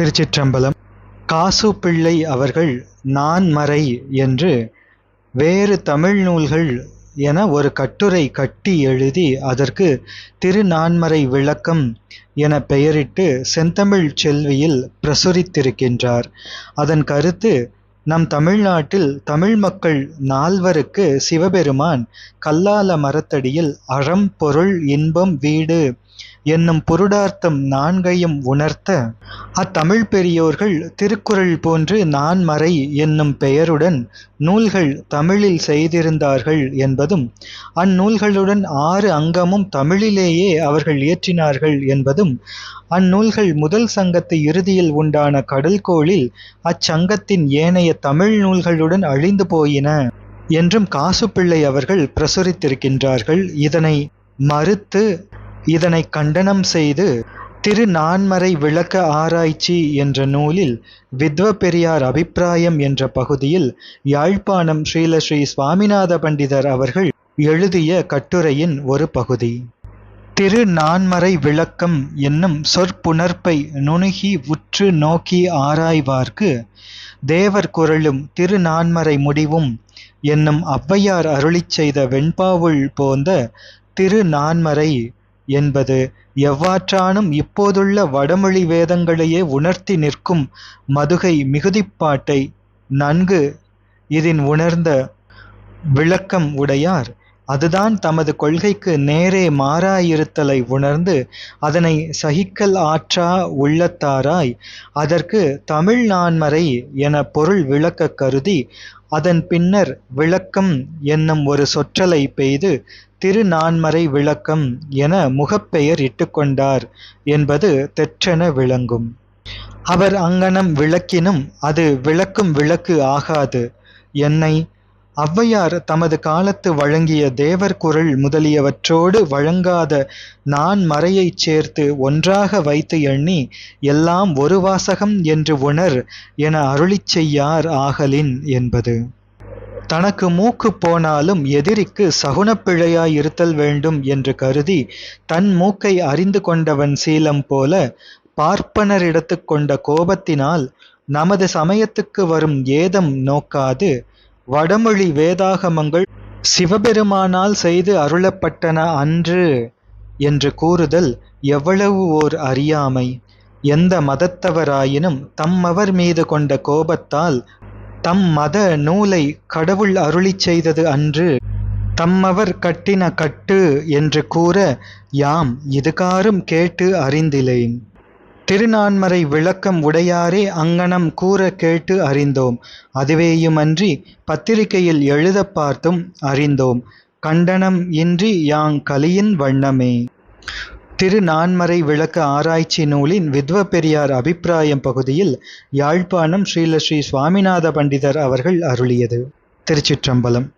திருச்சிற்றம்பலம். காசு பிள்ளை அவர்கள் நான்மறை என்று வேறு தமிழ் நூல்கள் என ஒரு கட்டுரை கட்டி எழுதி அதற்கு திருநான்மறை விளக்கம் என பெயரிட்டு செந்தமிழ் செல்வியில் பிரசுரித்திருக்கின்றார். அதன் கருத்து நம் தமிழ்நாட்டில் தமிழ் மக்கள் நால்வருக்கு சிவபெருமான் கல்லால மரத்தடியில் அறம் பொருள் இன்பம் வீடு என்னும் புருடார்த்தம் நான்கையும் உணர்த்த அத்தமிழ் பெரியோர்கள் திருக்குறள் போன்று நான்மறை என்னும் பெயருடன் நூல்கள் தமிழில் செய்திருந்தார்கள் என்பதும் அந்நூல்களுடன் ஆறு அங்கமும் தமிழிலேயே அவர்கள் இயற்றினார்கள் என்பதும் அந்நூல்கள் முதல் சங்கத்து இறுதியில் உண்டான கடல்கோளில் அச்சங்கத்தின் ஏனைய தமிழ் நூல்களுடன் அழிந்து போயின. என்றும் காசுப்பிள்ளை அவர்கள் பிரசுரித்திருக்கின்றார்கள். இதனை மறுத்து இதனை கண்டனம் செய்து திருநான்மறை விளக்க ஆராய்ச்சி என்ற நூலில் வித்வ பெரியார் அபிப்பிராயம் என்ற பகுதியில் யாழ்ப்பாணம் ஸ்ரீல ஸ்ரீ சுவாமிநாத பண்டிதர் அவர்கள் எழுதிய கட்டுரையின் ஒரு பகுதி. திருநான்மறை விளக்கம் என்னும் சொற்புணர்ப்பை நுணுகி உற்று நோக்கி ஆராய்வார்க்கு தேவர் குரலும் திருநான்மறை முடிவும் என்னும் ஔவையார் அருளிச் செய்த வெண்பாவுள் போந்த திருநான்மறை என்பது எவ்வாற்றானும் இப்போதுள்ள வடமொழி வேதங்களையே உணர்த்தி நிற்கும் மதுகை மிகுதிப்பாட்டை நன்கு இதன் உணர்ந்த விளக்கம் உடையார். அதுதான் தமது கொள்கைக்கு நேரே மாறாயிருத்தலை உணர்ந்து அதனை சகிக்கல் ஆற்றா உள்ளத்தாராய் அதற்கு தமிழ் நான்மறை என பொருள் விளக்க கருதி அதன் பின்னர் விளக்கம் என்னும் ஒரு சொற்றலை பெய்து திருநான்மறை விளக்கம் என முகப்பெயர் இட்டுக்கொண்டார் என்பது தெற்றென விளங்கும். அவர் அங்கனம் விளக்கினும் அது விளக்கும் விளக்கு ஆகாது. என்னை ஔவையார் தமது காலத்து வழங்கிய தேவர் குரல் முதலியவற்றோடு வழங்காத நான் மறையைச் சேர்த்து ஒன்றாக வைத்து எண்ணி எல்லாம் ஒரு வாசகம் என்று உணர் என அருளிச் செய்யார் ஆகலின் என்பது. தனக்கு மூக்கு போனாலும் எதிரிக்கு சகுனப்பிழையாய் இருத்தல் வேண்டும் என்று கருதி தன் மூக்கை அறிந்து கொண்டவன் சீலம் போல பார்ப்பனரிடத்து கொண்ட கோபத்தினால் நமது சமயத்துக்கு வரும் ஏதம் நோக்காது வடமொழி வேதாகமங்கள் சிவபெருமானால் செய்து அருளப்பட்டன அன்று என்று கூறுதல் எவ்வளவு ஓர் அறியாமை. எந்த மதத்தவராயினும் தம்மவர் மீது கொண்ட கோபத்தால் தம் மத நூலை கடவுள் அருளிச் செய்தது அன்று தம்மவர் கட்டின கட்டு என்று கூற யாம் இதுகாரும் கேட்டு அறிந்திலேன். திருநான்மறை விளக்கம் உடையாரே அங்கனம் கூற கேட்டு அறிந்தோம். அதுவேயுமன்றி பத்திரிகையில் எழுத பார்த்தும் அறிந்தோம். கண்டனம் இன்றி யாங் கலியின் வண்ணமே. திருநான்மறை விளக்க ஆராய்ச்சி நூலின் வித்வ பெரியார் அபிப்பிராயம் பகுதியில் யாழ்ப்பாணம் ஸ்ரீல ஸ்ரீ சுவாமிநாத பண்டிதர் அவர்கள் அருளியது. திருச்சிற்றம்பலம்.